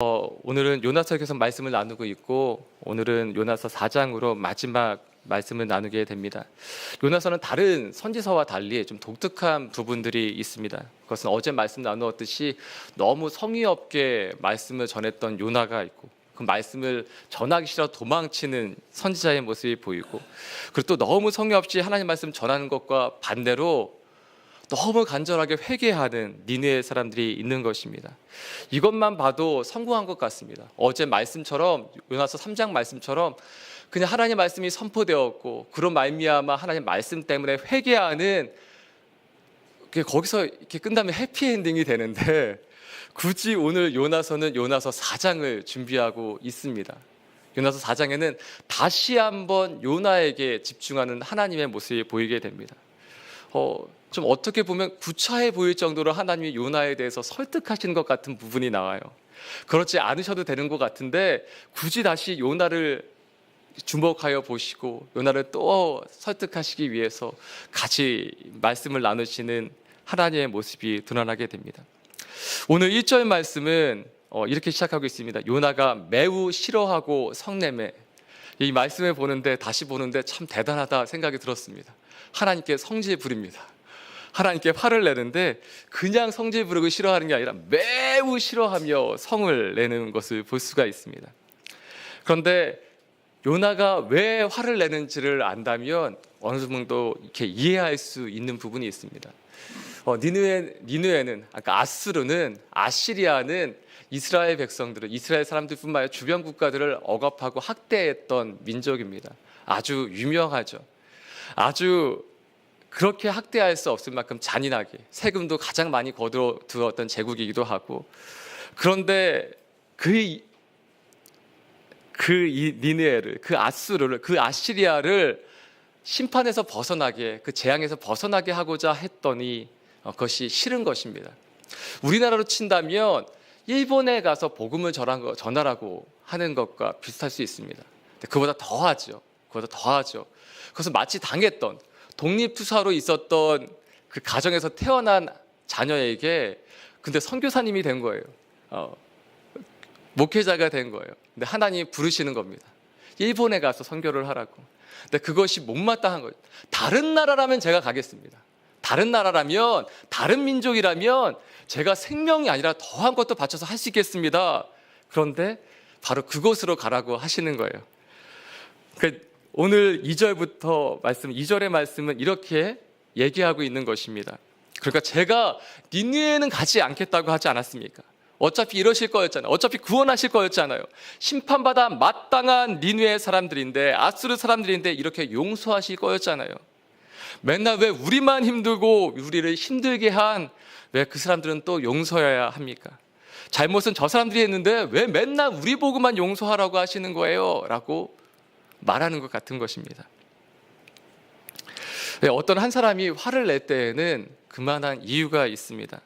어, 오늘은 요나서에서 말씀을 나누고 있고 오늘은 요나서 4장으로 마지막 말씀을 나누게 됩니다. 요나서는 다른 선지서와 달리 좀 독특한 부분들이 있습니다. 그것은 어제 말씀 나누었듯이 너무 성의 없게 말씀을 전했던 요나가 있고 그 말씀을 전하기 싫어 도망치는 선지자의 모습이 보이고 그리고 또 너무 성의 없이 하나님 말씀 전하는 것과 반대로 너무 간절하게 회개하는 니느의 사람들이 있는 것입니다. 이것만 봐도 성공한 것 같습니다. 어제 말씀처럼 요나서 3장 말씀처럼 그냥 하나님 말씀이 선포되었고 그런 말미암아 하나님 말씀 때문에 회개하는 거기서 이렇게 끝나면 해피엔딩이 되는데 굳이 오늘 요나서는 요나서 4장을 준비하고 있습니다. 요나서 4장에는 다시 한번 요나에게 집중하는 하나님의 모습이 보이게 됩니다. 어, 좀 어떻게 보면 구차해 보일 정도로 하나님이 요나에 대해서 설득하시는 것 같은 부분이 나와요. 그렇지 않으셔도 되는 것 같은데 굳이 다시 요나를 주목하여 보시고 요나를 또 설득하시기 위해서 같이 말씀을 나누시는 하나님의 모습이 드러나게 됩니다. 오늘 1절 말씀은 어, 이렇게 시작하고 있습니다. 요나가 매우 싫어하고 성냄에 이 말씀을 보는데 다시 보는데 참 대단하다 생각이 들었습니다. 하나님께 성질 부립니다. 하나님께 화를 내는데 그냥 성질 부르고 싫어하는 게 아니라 매우 싫어하며 성을 내는 것을 볼 수가 있습니다. 그런데 요나가 왜 화를 내는지를 안다면 어느 정도 이렇게 이해할 수 있는 부분이 있습니다. 어, 니느에, 니느에는 아까 아스르는 아시리아는 이스라엘 백성들을 이스라엘 사람들뿐만 아니라 주변 국가들을 억압하고 학대했던 민족입니다. 아주 유명하죠. 아주 그렇게 학대할 수 없을 만큼 잔인하게 세금도 가장 많이 거두었던 제국이기도 하고 그런데 그, 그 이- 니느에를 그 아수르를 그 아시리아를 심판에서 벗어나게 그 재앙에서 벗어나게 하고자 했더니 어, 그것이 싫은 것입니다. 우리나라로 친다면 일본에 가서 복음을 전하라고 하는 것과 비슷할 수 있습니다. 그보다 더하죠. 그보다 더하죠. 그것은 마치 당했던 독립투사로 있었던 그 가정에서 태어난 자녀에게 근데 선교사님이 된 거예요. 어, 목회자가 된 거예요. 근데 하나님 부르시는 겁니다. 일본에 가서 선교를 하라고. 근데 그것이 못마땅한 거예요. 다른 나라라면 제가 가겠습니다. 다른 나라라면 다른 민족이라면 제가 생명이 아니라 더한 것도 바쳐서 할 수 있겠습니다. 그런데 바로 그곳으로 가라고 하시는 거예요. 그 오늘 2절부터 말씀 2절의 말씀은 이렇게 얘기하고 있는 것입니다. 그러니까 제가 니느에는 가지 않겠다고 하지 않았습니까? 어차피 이러실 거였잖아요. 어차피 구원하실 거였잖아요. 심판받아 마땅한 니느의 사람들인데 아수르 사람들인데 이렇게 용서하실 거였잖아요. 맨날 왜 우리만 힘들고 우리를 힘들게 한 왜 그 사람들은 또 용서해야 합니까? 잘못은 저 사람들이 했는데 왜 맨날 우리 보고만 용서하라고 하시는 거예요? 라고 말하는 것 같은 것입니다. 네, 어떤 한 사람이 화를 낼 때에는 그만한 이유가 있습니다.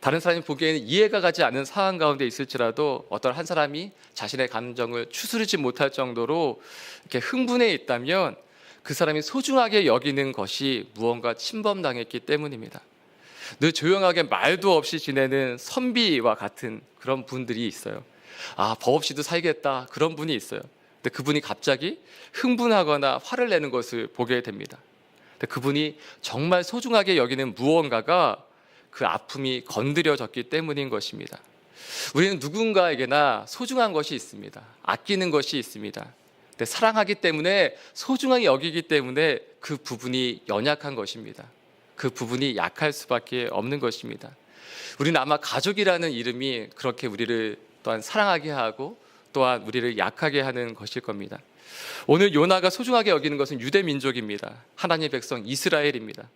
다른 사람이 보기에는 이해가 가지 않는 상황 가운데 있을지라도 어떤 한 사람이 자신의 감정을 추스르지 못할 정도로 이렇게 흥분해 있다면 그 사람이 소중하게 여기는 것이 무언가 침범당했기 때문입니다. 늘 조용하게 말도 없이 지내는 선비와 같은 그런 분들이 있어요. 아, 법 없이도 살겠다. 그런 분이 있어요. 근데 그분이 갑자기 흥분하거나 화를 내는 것을 보게 됩니다. 근데 그분이 정말 소중하게 여기는 무언가가 그 아픔이 건드려졌기 때문인 것입니다. 우리는 누군가에게나 소중한 것이 있습니다. 아끼는 것이 있습니다. 근데 사랑하기 때문에 소중하게 여기기 때문에 그 부분이 연약한 것입니다. 그 부분이 약할 수밖에 없는 것입니다. 우리는 아마 가족이라는 이름이 그렇게 우리를 또한 사랑하게 하고 또한 우리를 약하게 하는 것일 겁니다. 오늘 요나가 소중하게 여기는 것은 유대 민족입니다. 하나님의 백성 이스라엘입니다.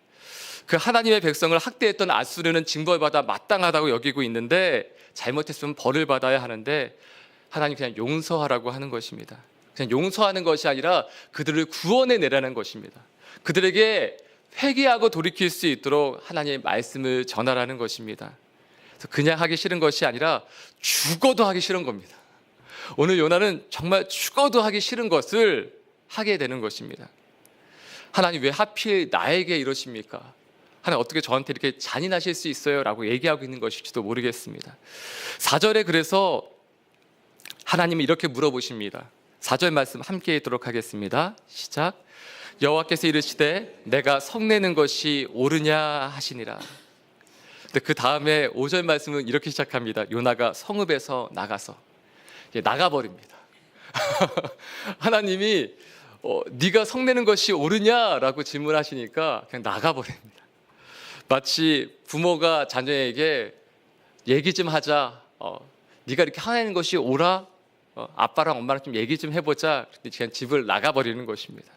그 하나님의 백성을 학대했던 아수르는 징벌받아 마땅하다고 여기고 있는데 잘못했으면 벌을 받아야 하는데 하나님 그냥 용서하라고 하는 것입니다. 그냥 용서하는 것이 아니라 그들을 구원해 내라는 것입니다. 그들에게 회개하고 돌이킬 수 있도록 하나님의 말씀을 전하라는 것입니다. 그냥 하기 싫은 것이 아니라 죽어도 하기 싫은 겁니다. 오늘 요나는 정말 죽어도 하기 싫은 것을 하게 되는 것입니다. 하나님 왜 하필 나에게 이러십니까? 하나님 어떻게 저한테 이렇게 잔인하실 수 있어요? 라고 얘기하고 있는 것일지도 모르겠습니다. 4절에 그래서 하나님은 이렇게 물어보십니다. 4절 말씀 함께 읽도록 하겠습니다. 시작. 여호와께서 이르시되 내가 성내는 것이 옳으냐 하시니라. 근데 그 다음에 5절 말씀은 이렇게 시작합니다. 요나가 성읍에서 나가서 나가버립니다. 하나님이 어, 네가 성내는 것이 옳으냐라고 질문하시니까 그냥 나가버립니다. 마치 부모가 자녀에게 얘기 좀 하자. 어, 네가 이렇게 하는 것이 옳아? 어, 아빠랑 엄마랑 좀 얘기 좀 해보자. 그냥 집을 나가버리는 것입니다.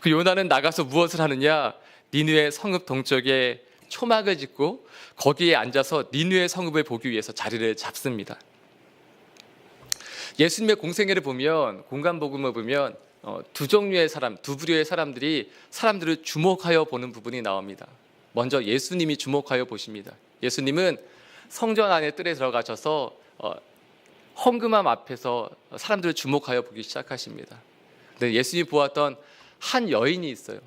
그 요나는 나가서 무엇을 하느냐? 니누의 성읍 동쪽에 초막을 짓고 거기에 앉아서 니누의 성읍을 보기 위해서 자리를 잡습니다. 예수님의 공생애를 보면 공간 복음을 보면 어, 두 종류의 사람, 두 부류의 사람들이 사람들을 주목하여 보는 부분이 나옵니다. 먼저 예수님이 주목하여 보십니다. 예수님은 성전 안에 뜰에 들어가셔서 어, 헌금함 앞에서 사람들을 주목하여 보기 시작하십니다. 근데 예수님이 보았던 한 여인이 있어요.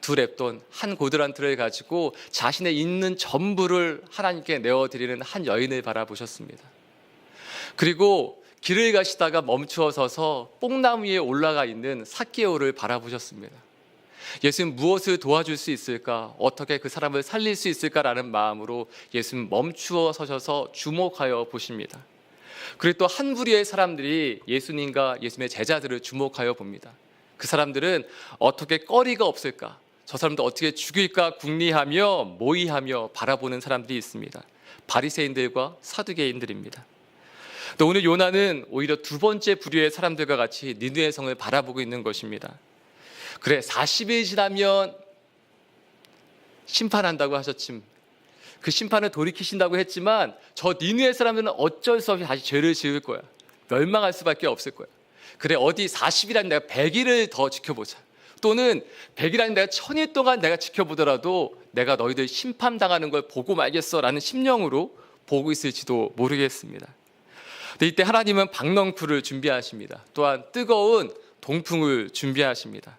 두 랩돈, 한 고드란 틀을 가지고 자신의 있는 전부를 하나님께 내어드리는 한 여인을 바라보셨습니다. 그리고 길을 가시다가 멈추어 서서 뽕나무 위에 올라가 있는 사케오를 바라보셨습니다. 예수님 무엇을 도와줄 수 있을까? 어떻게 그 사람을 살릴 수 있을까라는 마음으로 예수님 멈추어 서셔서 주목하여 보십니다. 그리고 또 한 부류의 사람들이 예수님과 예수님의 제자들을 주목하여 봅니다. 그 사람들은 어떻게 꺼리가 없을까? 저 사람들 어떻게 죽일까 궁리하며 모의하며 바라보는 사람들이 있습니다. 바리새인들과 사두개인들입니다. 또 오늘 요나는 오히려 두 번째 부류의 사람들과 같이 니누의 성을 바라보고 있는 것입니다. 그래 40일 지나면 심판한다고 하셨지. 그 심판을 돌이키신다고 했지만 저 니누의 사람들은 어쩔 수 없이 다시 죄를 지을 거야. 멸망할 수밖에 없을 거야. 그래 어디 40일이라는 내가 100일을 더 지켜보자. 또는 100일이라는 내가 천일 동안 내가 지켜보더라도 내가 너희들 심판당하는 걸 보고 말겠어라는 심령으로 보고 있을지도 모르겠습니다. 이때 하나님은 박넝쿨을 준비하십니다. 또한 뜨거운 동풍을 준비하십니다.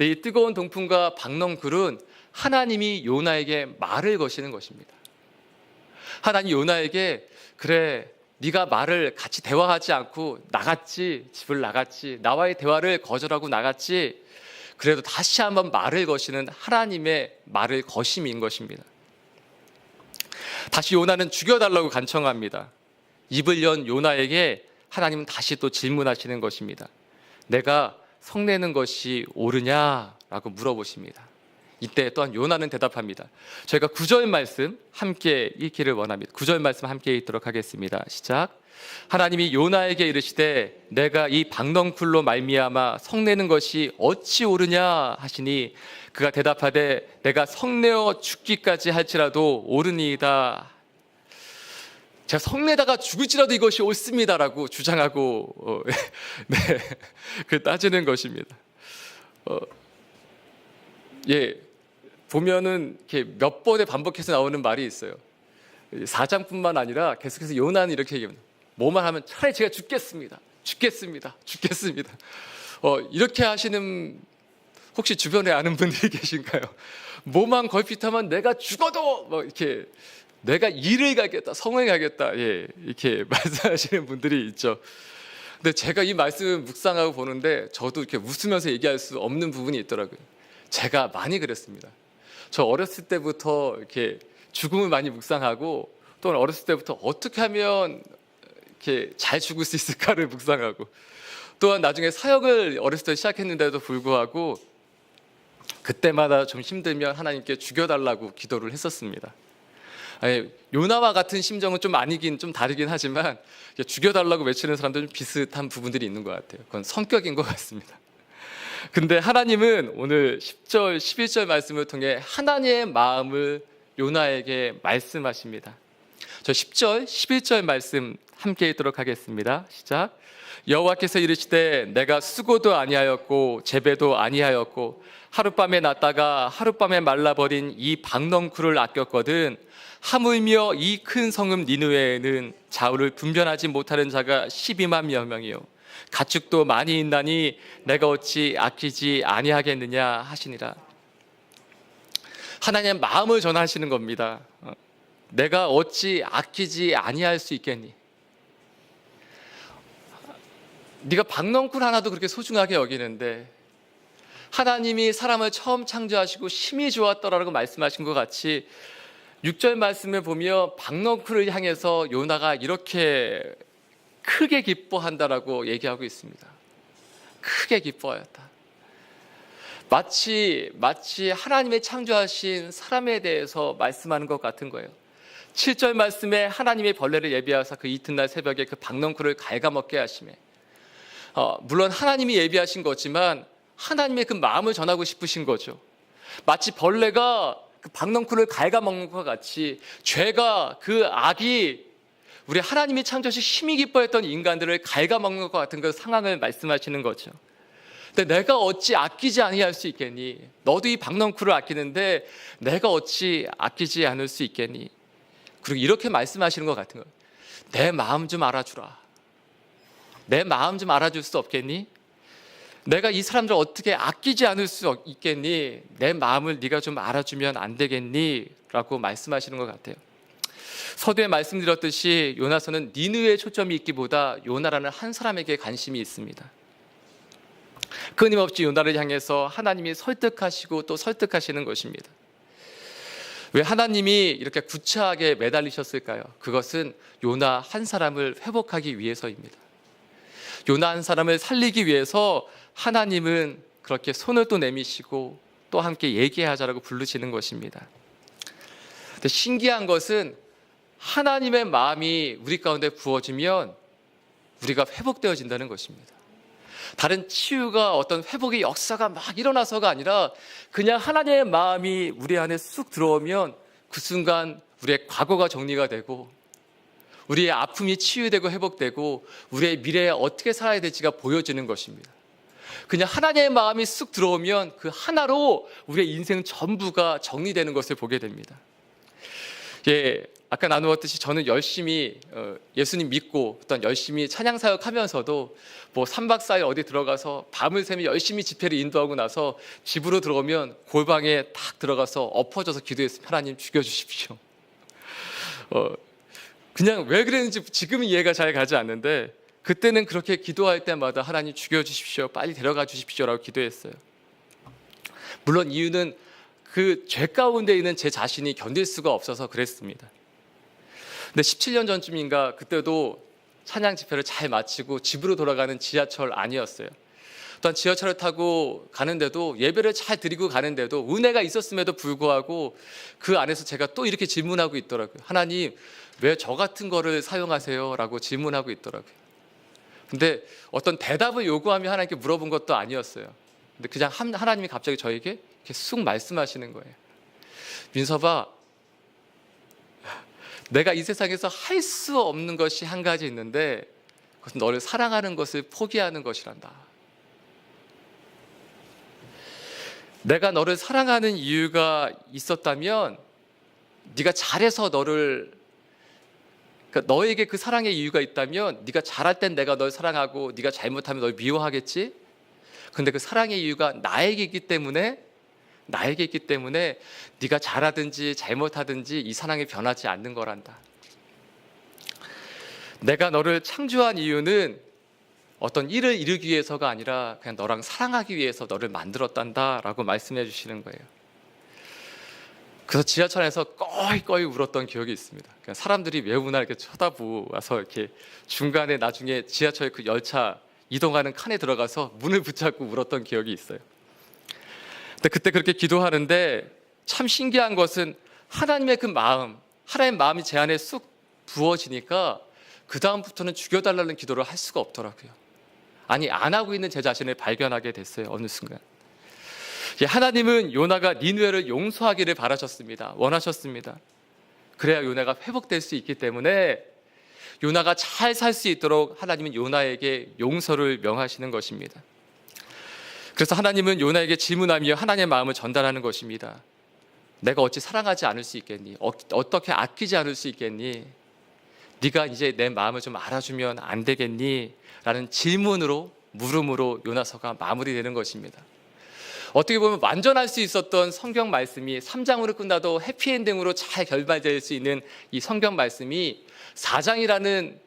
이 뜨거운 동풍과 박넝쿨은 하나님이 요나에게 말을 거시는 것입니다. 하나님 요나에게 그래 네가 말을 같이 대화하지 않고 나갔지 집을 나갔지 나와의 대화를 거절하고 나갔지 그래도 다시 한번 말을 거시는 하나님의 말을 거심인 것입니다. 다시 요나는 죽여달라고 간청합니다. 입을 연 요나에게 하나님은 다시 또 질문하시는 것입니다. 내가 성내는 것이 옳으냐라고 물어보십니다. 이때 또한 요나는 대답합니다. 저희가 구절 말씀 함께 읽기를 원합니다. 구절 말씀 함께 읽도록 하겠습니다. 시작. 하나님이 요나에게 이르시되 내가 이 박넝쿨로 말미암아 성내는 것이 어찌 옳으냐 하시니 그가 대답하되 내가 성내어 죽기까지 할지라도 옳으니이다 제가 성내다가 죽을지라도 이것이 옳습니다라고 주장하고 어, 네, 그 따지는 것입니다. 어, 예, 보면은 이렇게 몇 번에 반복해서 나오는 말이 있어요. 사장뿐만 아니라 계속해서 요나는 이렇게 얘기합니다. 뭐만 하면 차라리 제가 죽겠습니다. 죽겠습니다. 죽겠습니다. 어, 이렇게 하시는 혹시 주변에 아는 분들이 계신가요? 뭐만 걸핏하면 내가 죽어도 뭐 이렇게 내가 일을 가겠다, 성을 가겠다, 예, 이렇게 말씀하시는 분들이 있죠. 근데 제가 이 말씀을 묵상하고 보는데 저도 이렇게 웃으면서 얘기할 수 없는 부분이 있더라고요. 제가 많이 그랬습니다. 저 어렸을 때부터 이렇게 죽음을 많이 묵상하고 또는 어렸을 때부터 어떻게 하면 이렇게 잘 죽을 수 있을까를 묵상하고 또한 나중에 사역을 어렸을 때 시작했는데도 불구하고 그때마다 좀 힘들면 하나님께 죽여달라고 기도를 했었습니다. 요나와 같은 심정은 좀 아니긴 좀 다르긴 하지만 죽여달라고 외치는 사람들은 비슷한 부분들이 있는 것 같아요. 그건 성격인 것 같습니다. 근데 하나님은 오늘 10절, 11절 말씀을 통해 하나님의 마음을 요나에게 말씀하십니다. 저 10절, 11절 말씀 함께 읽도록 하겠습니다. 시작. 여호와께서 이르시되 내가 수고도 아니하였고 재배도 아니하였고 하룻밤에 났다가 하룻밤에 말라버린 이 박넝쿨을 아꼈거든 하물며 이 큰 성읍 니누에는 좌우를 분변하지 못하는 자가 12만 명이요. 가축도 많이 있나니 내가 어찌 아끼지 아니하겠느냐 하시니라. 하나님 마음을 전하시는 겁니다. 내가 어찌 아끼지 아니할 수 있겠니? 네가 박넝쿨 하나도 그렇게 소중하게 여기는데 하나님이 사람을 처음 창조하시고 심히 좋았더라라고 말씀하신 것 같이 6절 말씀을 보며 박넝쿨을 향해서 요나가 이렇게 크게 기뻐한다라고 얘기하고 있습니다. 크게 기뻐하였다. 마치 마치 하나님의 창조하신 사람에 대해서 말씀하는 것 같은 거예요. 7절 말씀에 하나님의 벌레를 예비하사 그 이튿날 새벽에 그 박넝쿨을 갉아먹게 하심에 어, 물론 하나님이 예비하신 거지만 하나님의 그 마음을 전하고 싶으신 거죠. 마치 벌레가 그 박넝쿨을 갉아먹는 것 같이 죄가 그 악이 우리 하나님이 창조하신 힘이 기뻐했던 인간들을 갉아먹는 것 같은 그 상황을 말씀하시는 거죠. 근데 내가 어찌 아끼지 아니할 수 있겠니? 너도 이 박넝쿨을 아끼는데 내가 어찌 아끼지 않을 수 있겠니? 그리고 이렇게 말씀하시는 것 같은 거예요. 내 마음 좀 알아주라. 내 마음 좀 알아줄 수 없겠니? 내가 이 사람들 어떻게 아끼지 않을 수 있겠니? 내 마음을 네가 좀 알아주면 안 되겠니? 라고 말씀하시는 것 같아요. 서두에 말씀드렸듯이 요나서는 니느웨에 초점이 있기보다 요나라는 한 사람에게 관심이 있습니다. 끊임없이 요나를 향해서 하나님이 설득하시고 또 설득하시는 것입니다. 왜 하나님이 이렇게 구차하게 매달리셨을까요? 그것은 요나 한 사람을 회복하기 위해서입니다. 요나 한 사람을 살리기 위해서 하나님은 그렇게 손을 또 내미시고 또 함께 얘기하자라고 부르시는 것입니다. 근데 신기한 것은 하나님의 마음이 우리 가운데 부어지면 우리가 회복되어진다는 것입니다. 다른 치유가 어떤 회복의 역사가 막 일어나서가 아니라 그냥 하나님의 마음이 우리 안에 쑥 들어오면 그 순간 우리의 과거가 정리가 되고 우리의 아픔이 치유되고 회복되고 우리의 미래에 어떻게 살아야 될지가 보여지는 것입니다. 그냥 하나님의 마음이 쑥 들어오면 그 하나로 우리의 인생 전부가 정리되는 것을 보게 됩니다. 예, 아까 나누었듯이 저는 열심히 어, 예수님 믿고 어떤 열심히 찬양 사역하면서도 뭐 3박 4일 어디 들어가서 밤을 새며 열심히 집회를 인도하고 나서 집으로 들어오면 골방에 탁 들어가서 엎어져서 기도했습니다. 하나님 죽여 주십시오. 어, 그냥 왜 그랬는지 지금은 이해가 잘 가지 않는데 그때는 그렇게 기도할 때마다 하나님 죽여 주십시오. 빨리 데려가 주십시오라고 기도했어요. 물론 이유는 그 죄 가운데 있는 제 자신이 견딜 수가 없어서 그랬습니다. 근데 17년 전쯤인가 그때도 찬양 집회를 잘 마치고 집으로 돌아가는 지하철 아니었어요. 또한 지하철을 타고 가는데도 예배를 잘 드리고 가는데도 은혜가 있었음에도 불구하고 그 안에서 제가 또 이렇게 질문하고 있더라고요. 하나님 왜 저 같은 거를 사용하세요? 라고 질문하고 있더라고요. 근데 어떤 대답을 요구하며 하나님께 물어본 것도 아니었어요. 근데 그냥 하나님이 갑자기 저에게 이렇게 쑥 말씀하시는 거예요. 민서봐, 내가 이 세상에서 할 수 없는 것이 한 가지 있는데 그것은 너를 사랑하는 것을 포기하는 것이란다. 내가 너를 사랑하는 이유가 있었다면 네가 잘해서 너를 그러니까 너에게 그 사랑의 이유가 있다면 네가 잘할 땐 내가 널 사랑하고 네가 잘못하면 널 미워하겠지. 근데 그 사랑의 이유가 나에게 있기 때문에 나에게 있기 때문에 네가 잘하든지 잘못하든지 이 사랑이 변하지 않는 거란다. 내가 너를 창조한 이유는 어떤 일을 이루기 위해서가 아니라 그냥 너랑 사랑하기 위해서 너를 만들었단다라고 말씀해 주시는 거예요. 그래서 지하철에서 꺼이꺼이 울었던 기억이 있습니다. 그냥 사람들이 왜 우나 이렇게 쳐다보아서 이렇게 중간에 나중에 지하철 그 열차 이동하는 칸에 들어가서 문을 붙잡고 울었던 기억이 있어요. 근데 그때 그렇게 기도하는데 참 신기한 것은 하나님의 그 마음, 하나님의 마음이 제 안에 쑥 부어지니까 그 다음부터는 죽여달라는 기도를 할 수가 없더라고요. 아니 안 하고 있는 제 자신을 발견하게 됐어요. 어느 순간. 하나님은 요나가 니누에를 용서하기를 바라셨습니다. 원하셨습니다. 그래야 요나가 회복될 수 있기 때문에 요나가 잘 살 수 있도록 하나님은 요나에게 용서를 명하시는 것입니다. 그래서 하나님은 요나에게 질문하며 하나님의 마음을 전달하는 것입니다. 내가 어찌 사랑하지 않을 수 있겠니? 어, 떻게 아끼지 않을 수 있겠니? 네가 이제 내 마음을 좀 알아주면 안 되겠니? 라는 질문으로 물음으로 요나서가 마무리되는 것입니다. 어떻게 보면 완전할 수 있었던 성경 말씀이 3장으로 끝나도 해피엔딩으로 잘 결말될 수 있는 이 성경 말씀이 4장이라는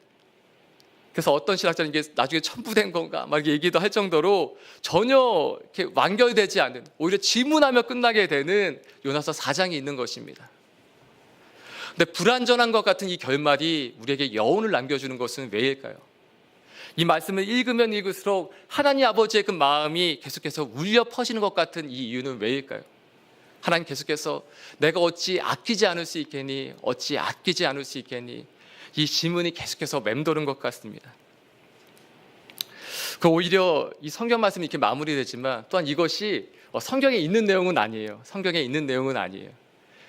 그래서 어떤 신학자는 이게 나중에 첨부된 건가 막 얘기도 할 정도로 전혀 이렇게 완결되지 않는 오히려 질문하며 끝나게 되는 요나서 4장이 있는 것입니다. 근데 불완전한 것 같은 이 결말이 우리에게 여운을 남겨주는 것은 왜일까요? 이 말씀을 읽으면 읽을수록 하나님 아버지의 그 마음이 계속해서 울려 퍼지는 것 같은 이 이유는 왜일까요? 하나님 계속해서 내가 어찌 아끼지 않을 수 있겠니? 어찌 아끼지 않을 수 있겠니? 이 질문이 계속해서 맴도는 것 같습니다. 그 오히려 이 성경 말씀이 이렇게 마무리되지만 또한 이것이 어, 성경에 있는 내용은 아니에요. 성경에 있는 내용은 아니에요.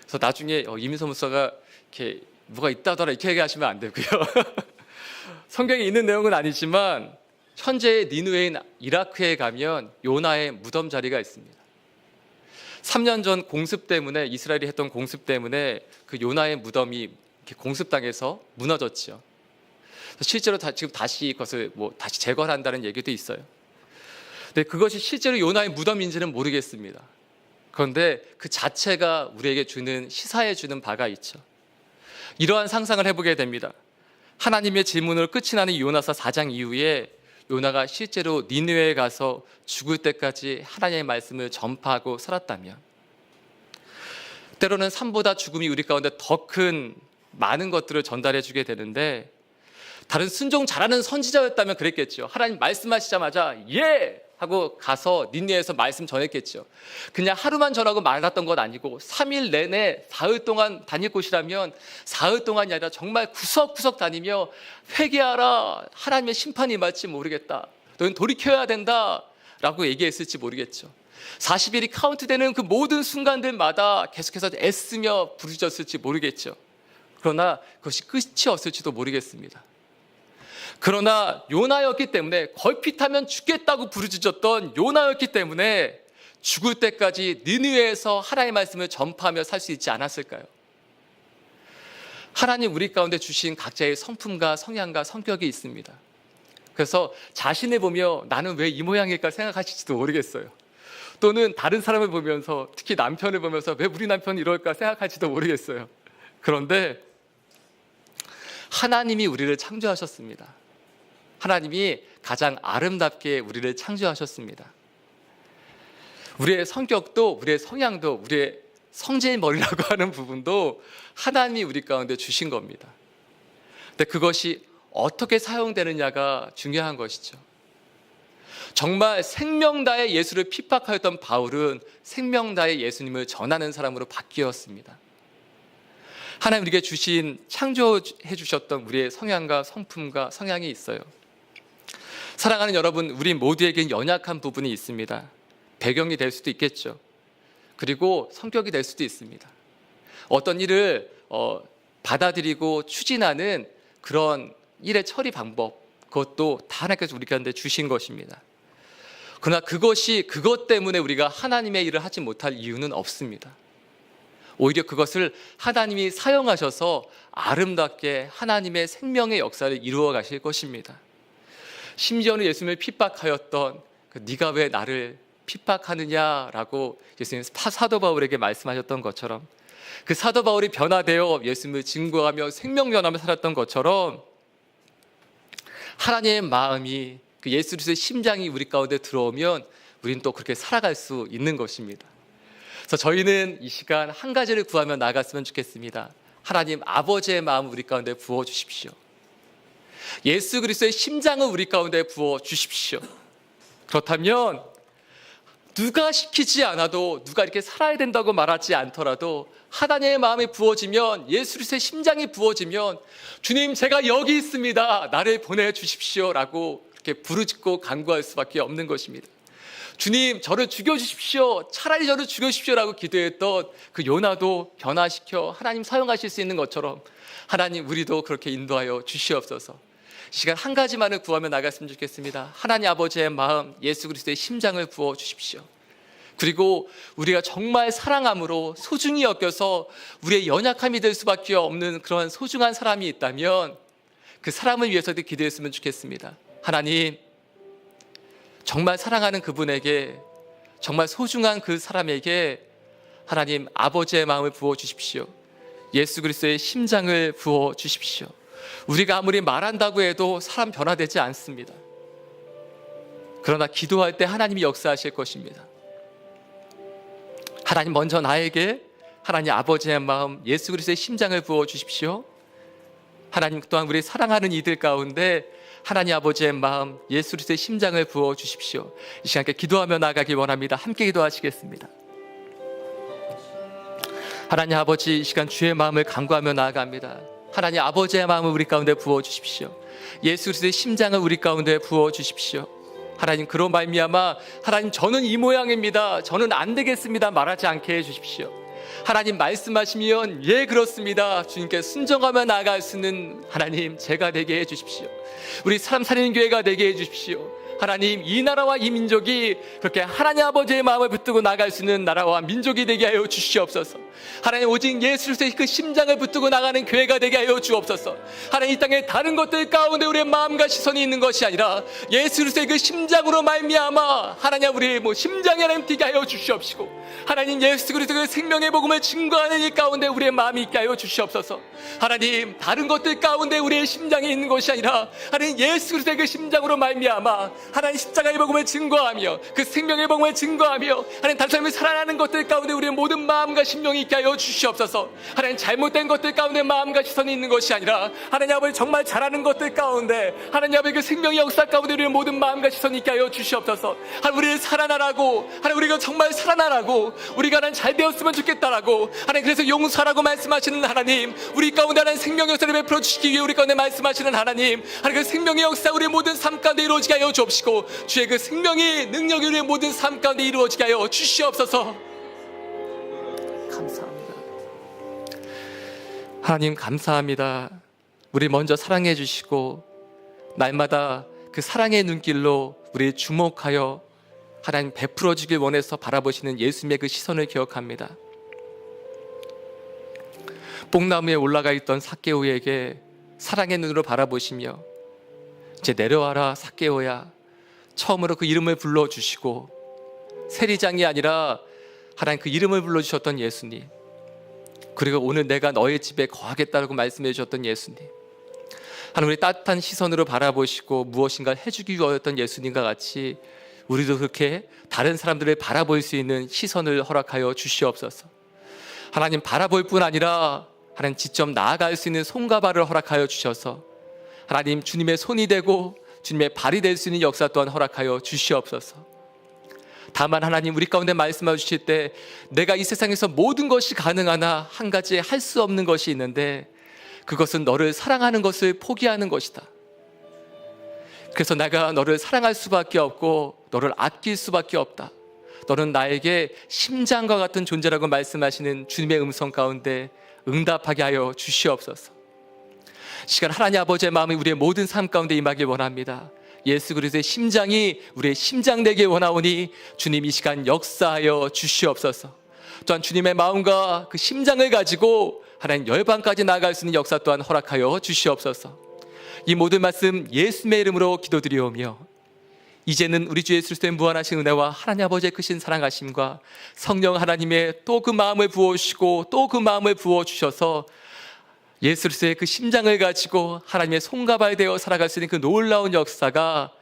그래서 나중에 어, 이민서 목사가 이렇게 뭐가 있다더라 이렇게 얘기하시면 안 되고요. 성경에 있는 내용은 아니지만 현재 니누웨인 이라크에 가면 요나의 무덤 자리가 있습니다. 3년 전 공습 때문에 이스라엘이 했던 공습 때문에 그 요나의 무덤이 공습당해서 무너졌죠. 실제로 다, 지금 다시 그것을 뭐 다시 재건을 한다는 얘기도 있어요. 근데 그것이 실제로 요나의 무덤인지는 모르겠습니다. 그런데 그 자체가 우리에게 주는 시사해 주는 바가 있죠. 이러한 상상을 해보게 됩니다. 하나님의 질문으로 끝이 나는 요나서 4장 이후에 요나가 실제로 니느웨에 가서 죽을 때까지 하나님의 말씀을 전파하고 살았다면 때로는 삶보다 죽음이 우리 가운데 더 큰 많은 것들을 전달해 주게 되는데 다른 순종 잘하는 선지자였다면 그랬겠죠. 하나님 말씀하시자마자 예 하고 가서 닌네에서 말씀 전했겠죠. 그냥 하루만 전하고 말았던 건 아니고 3일 내내 사흘 동안 다닐 곳이라면 사흘 동안이 아니라 정말 구석구석 다니며 회개하라 하나님의 심판이 임할지 모르겠다. 너는 돌이켜야 된다. 라고 얘기했을지 모르겠죠. 40일이 카운트되는 그 모든 순간들마다 계속해서 애쓰며 부르짖었을지 모르겠죠. 그러나 그것이 끝이었을지도 모르겠습니다. 그러나 요나였기 때문에 걸핏하면 죽겠다고 부르짖었던 요나였기 때문에 죽을 때까지 니느웨에서 하나님의 말씀을 전파하며 살 수 있지 않았을까요? 하나님 우리 가운데 주신 각자의 성품과 성향과 성격이 있습니다. 그래서 자신을 보며 나는 왜 이 모양일까 생각하실지도 모르겠어요. 또는 다른 사람을 보면서 특히 남편을 보면서 왜 우리 남편이 이럴까 생각할지도 모르겠어요. 그런데 하나님이 우리를 창조하셨습니다. 하나님이 가장 아름답게 우리를 창조하셨습니다. 우리의 성격도 우리의 성향도 우리의 성질 머리라고 하는 부분도 하나님이 우리 가운데 주신 겁니다. 근데 그것이 어떻게 사용되느냐가 중요한 것이죠. 정말 생명다의 예수를 핍박하였던 바울은 생명다의 예수님을 전하는 사람으로 바뀌었습니다. 하나님 우리에게 주신 창조해 주셨던 우리의 성향과 성품과 성향이 있어요. 사랑하는 여러분, 우리 모두에겐 연약한 부분이 있습니다. 배경이 될 수도 있겠죠. 그리고 성격이 될 수도 있습니다. 어떤 일을 어, 받아들이고 추진하는 그런 일의 처리 방법, 그것도 다 하나님께서 우리 가운데 주신 것입니다. 그러나 그것이 그것 때문에 우리가 하나님의 일을 하지 못할 이유는 없습니다. 오히려 그것을 하나님이 사용하셔서 아름답게 하나님의 생명의 역사를 이루어 가실 것입니다. 심지어는 예수님을 핍박하였던 그 네가 왜 나를 핍박하느냐라고 예수님 사도 바울에게 말씀하셨던 것처럼 그 사도 바울이 변화되어 예수님을 증거하며 생명 변화며 살았던 것처럼 하나님의 마음이 그 예수 그리스도의 심장이 우리 가운데 들어오면 우리는 또 그렇게 살아갈 수 있는 것입니다. 그래서 저희는 이 시간 한 가지를 구하며 나갔으면 좋겠습니다. 하나님 아버지의 마음 우리 가운데 부어 주십시오. 예수 그리스도의 심장을 우리 가운데 부어 주십시오. 그렇다면 누가 시키지 않아도 누가 이렇게 살아야 된다고 말하지 않더라도 하나님의 마음이 부어지면 예수 그리스도의 심장이 부어지면 주님 제가 여기 있습니다. 나를 보내 주십시오라고 이렇게 부르짖고 간구할 수밖에 없는 것입니다. 주님 저를 죽여 주십시오. 차라리 저를 죽여 주십시오라고 기도했던 그 요나도 변화시켜 하나님 사용하실 수 있는 것처럼 하나님 우리도 그렇게 인도하여 주시옵소서. 시간 한 가지만을 구하며 나갔으면 좋겠습니다. 하나님 아버지의 마음, 예수 그리스도의 심장을 부어 주십시오. 그리고 우리가 정말 사랑함으로 소중히 여겨서 우리의 연약함이 될 수밖에 없는 그런 소중한 사람이 있다면 그 사람을 위해서도 기도했으면 좋겠습니다. 하나님, 정말 사랑하는 그분에게 정말 소중한 그 사람에게 하나님 아버지의 마음을 부어 주십시오. 예수 그리스도의 심장을 부어 주십시오. 우리가 아무리 말한다고 해도 사람 변화되지 않습니다. 그러나 기도할 때 하나님이 역사하실 것입니다. 하나님 먼저 나에게 하나님 아버지의 마음 예수 그리스도의 심장을 부어 주십시오. 하나님 또한 우리 사랑하는 이들 가운데 하나님 아버지의 마음 예수 그리스도의 심장을 부어 주십시오. 이 시간께 기도하며 나가기 원합니다. 함께 기도하시겠습니다. 하나님 아버지 이 시간 주의 마음을 간구하며 나아갑니다. 하나님 아버지의 마음을 우리 가운데 부어 주십시오. 예수 그리스도의 심장을 우리 가운데 부어 주십시오. 하나님 그런 말미암아 하나님 저는 이 모양입니다. 저는 안 되겠습니다. 말하지 않게 해 주십시오. 하나님 말씀하시면 예 그렇습니다. 주님께 순종하며 나아갈 수 있는 하나님 제가 되게 해 주십시오. 우리 사람 살리는 교회가 되게 해 주십시오. 하나님 이 나라와 이 민족이 그렇게 하나님 아버지의 마음을 붙들고 나갈 수 있는 나라와 민족이 되게 하여 주시옵소서. 하나님 오직 예수 그리스도의 그 심장을 붙들고 나가는 교회가 되게 하여 주옵소서. 하나님 이 땅에 다른 것들 가운데 우리의 마음과 시선이 있는 것이 아니라 예수 그리스도의 그 심장으로 말미암아 하나님 우리의 뭐 심장에 하나님 뛰게 하여 주시옵시고 하나님 예수 그리스도의 생명의 복음을 증거하는 일 가운데 우리의 마음이 있게 하여 주시옵소서. 하나님 다른 것들 가운데 우리의 심장이 있는 것이 아니라 하나님 예수 그리스도의 그 심장으로 말미암아 하나님 십자가의 복음을 증거하며 그 생명의 복음을 증거하며 하나님 다른 사람이 살아나는 것들 가운데 우리의 모든 마음과 심령이 있게 하여 주시옵소서. 하나님 잘못된 것들 가운데 마음과 시선이 있는 것이 아니라 하나님 아버지 정말 잘하는 것들 가운데 하나님 아버지 그 생명의 역사 가운데 우리의 모든 마음과 시선이 있게 하여 주시옵소서. 하나님 우리를 살아나라고 하나님 우리가 정말 살아나라고 우리가 하나님 잘 되었으면 좋겠다라고 하나님 그래서 용서하라고 말씀하시는 하나님 우리 가운데 하나님 생명의 역사를 베풀어 주시기 위해 우리 가운데 말씀하시는 하나님 하나님 그 생명의 역사 우리 모든 삶 가운데 이루어지게 하여 주옵시고 주의 그 생명의 능력이 우리의 모든 삶 가운데 이루어지게 하여 주시옵소서 감사합니다. 하나님 감사합니다. 우리 먼저 사랑해 주시고 날마다 그 사랑의 눈길로 우리 주목하여 하나님 베풀어 주길 원해서 바라보시는 예수님의 그 시선을 기억합니다. 뽕나무에 올라가 있던 사케오에게 사랑의 눈으로 바라보시며 이제 내려와라 사케오야. 처음으로 그 이름을 불러 주시고 세리장이 아니라 하나님 그 이름을 불러 주셨던 예수님 그리고 오늘 내가 너의 집에 거하겠다고 말씀해 주셨던 예수님 하나님 우리 따뜻한 시선으로 바라보시고 무엇인가 해주기 위하였던 예수님과 같이 우리도 그렇게 다른 사람들을 바라볼 수 있는 시선을 허락하여 주시옵소서. 하나님 바라볼 뿐 아니라 하나님 직접 나아갈 수 있는 손과 발을 허락하여 주셔서 하나님 주님의 손이 되고 주님의 발이 될 수 있는 역사 또한 허락하여 주시옵소서. 다만 하나님 우리 가운데 말씀해 주실 때 내가 이 세상에서 모든 것이 가능하나 한 가지 할 수 없는 것이 있는데 그것은 너를 사랑하는 것을 포기하는 것이다. 그래서 내가 너를 사랑할 수밖에 없고 너를 아낄 수밖에 없다. 너는 나에게 심장과 같은 존재라고 말씀하시는 주님의 음성 가운데 응답하게 하여 주시옵소서. 시간 하나님 아버지의 마음이 우리의 모든 삶 가운데 임하길 원합니다. 예수 그리스도의 심장이 우리의 심장 되길 원하오니 주님 이 시간 역사하여 주시옵소서. 또한 주님의 마음과 그 심장을 가지고 하나님 열방까지 나아갈 수 있는 역사 또한 허락하여 주시옵소서. 이 모든 말씀 예수의 이름으로 기도드리오며 이제는 우리 주 예수 그리스도의 무한하신 은혜와 하나님 아버지의 크신 사랑하심과 성령 하나님의 또 그 마음을 부어 주시고 또 그 마음을 부어 주셔서 예수 그리스도의 그 심장을 가지고 하나님의 손과 발 되어 살아갈 수 있는 그 놀라운 역사가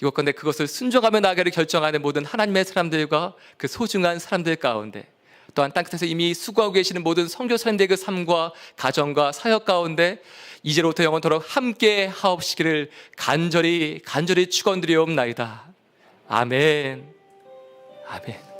이것건데 그것을 순종하며 나가를 결정하는 모든 하나님의 사람들과 그 소중한 사람들 가운데 또한 땅끝에서 이미 수고하고 계시는 모든 선교사님들의 그 삶과 가정과 사역 가운데 이제로부터 영원토록 함께 하옵시기를 간절히 간절히 축원드리옵나이다. 아멘. 아멘.